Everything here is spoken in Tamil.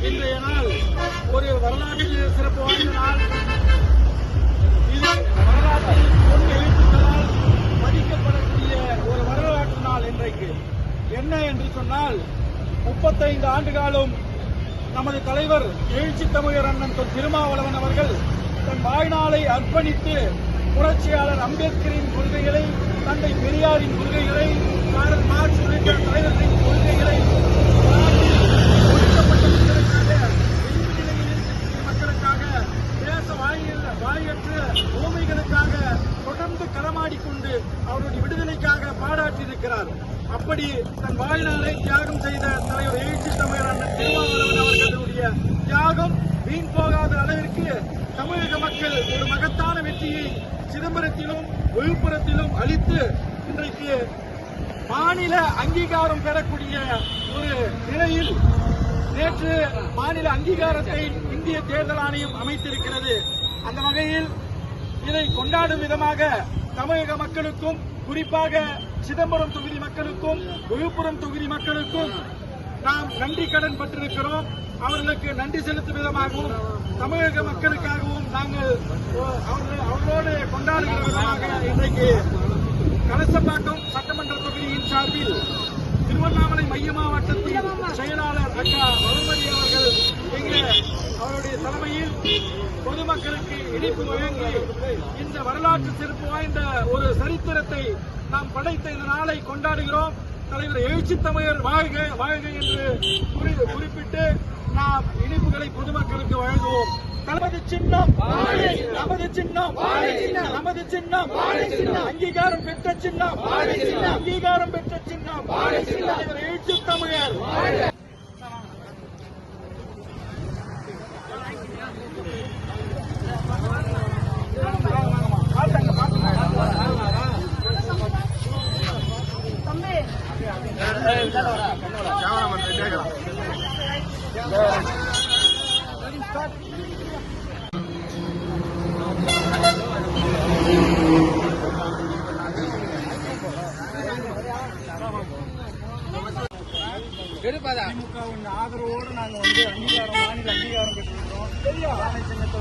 இன்றைய நாள் ஒரு வரலாற்று சிறப்பு வாய்ந்த நாள் இது வரலாற்றில் பொன் எழுத்துக்களால் படிக்கப்படக்கூடிய ஒரு வரலாற்று நாள் இன்றைக்கு. என்ன என்று சொன்னால் முப்பத்தைந்து ஆண்டு காலம் நமது தலைவர் எழுச்சி தமிழர் அண்ணன் திருமாவளவன் அவர்கள் தன் வாழ்நாளை அர்ப்பணித்து புரட்சியாளர் அம்பேத்கரின் கொள்கைகளை தந்தை பெரியாரின் கொள்கைகளை காரல் மார்க்ஸ் உள்ளிட்ட தலைவர்களின் கொள்கைகளை தொடர்ந்து களமாடிக்கொண்டு அவருடைய விடுதலைக்காக பாராட்டியிருக்கிறார். அப்படி தன் வாழ்நாளை தியாகம் செய்த தலைவர் எழுச்சி தமிழர் அண்ணன் திருமாவளவன் அவர்களுடைய தியாகம் வீண் போகாத அளவிற்கு தமிழக மக்கள் ஒரு மகத்தான வெற்றியை சிதம்பரத்திலும் விழுப்புரத்திலும் அளித்து இன்றைக்கு மாநில அங்கீகாரம் பெறக்கூடிய ஒரு நிலையில் நேற்று மாநில அங்கீகாரத்தை இந்திய தேர்தல் ஆணையம் அமைத்திருக்கிறது. அந்த வகையில் இதை கொண்டாடும் விதமாக தமிழக மக்களுக்கும் குறிப்பாக சிதம்பரம் தொகுதி மக்களுக்கும் விழுப்புரம் தொகுதி மக்களுக்கும் நாம் நன்றி கடன் பட்டிருக்கிறோம். அவர்களுக்கு நன்றி செலுத்தும் விதமாகவும் தமிழக மக்களுக்காகவும் நாங்கள் அவர்களோடு கொண்டாடுகிற விதமாக இன்றைக்கு கலசப்பாக்கம் சட்டமன்ற தொகுதியின் சார்பில் திருவண்ணாமலை மைய மாவட்டத்தின் செயலாளர் அக்கா அவருடைய தலைமையில் பொதுமக்களுக்கு இனிப்பு வழங்கி இந்த வரலாற்று சிறப்பு வாய்ந்த ஒரு சரித்திரத்தை நாம் படைத்த இந்த நாளை கொண்டாடுகிறோம். தலைவர் எழுச்சி தமிழர் வாழ்க வாழ்க என்று குறி- குறிப்பிட்டு நாம் இனிப்புகளை பொதுமக்களுக்கு வழங்குவோம். நமது சின்னம் நமது சின்னம் நமது சின்னம் அங்கீகாரம் பெற்ற சின்னம் அங்கீகாரம் பெற்ற சின்னம். தலைவர் எழுச்சி தமிழர் திமுகவின் ஆதரவோடு நாங்கள் வந்து அங்கீகாரம் மாநில அங்கீகாரம் பெற்றிருக்கிறோம் ஆணை சின்னத்தை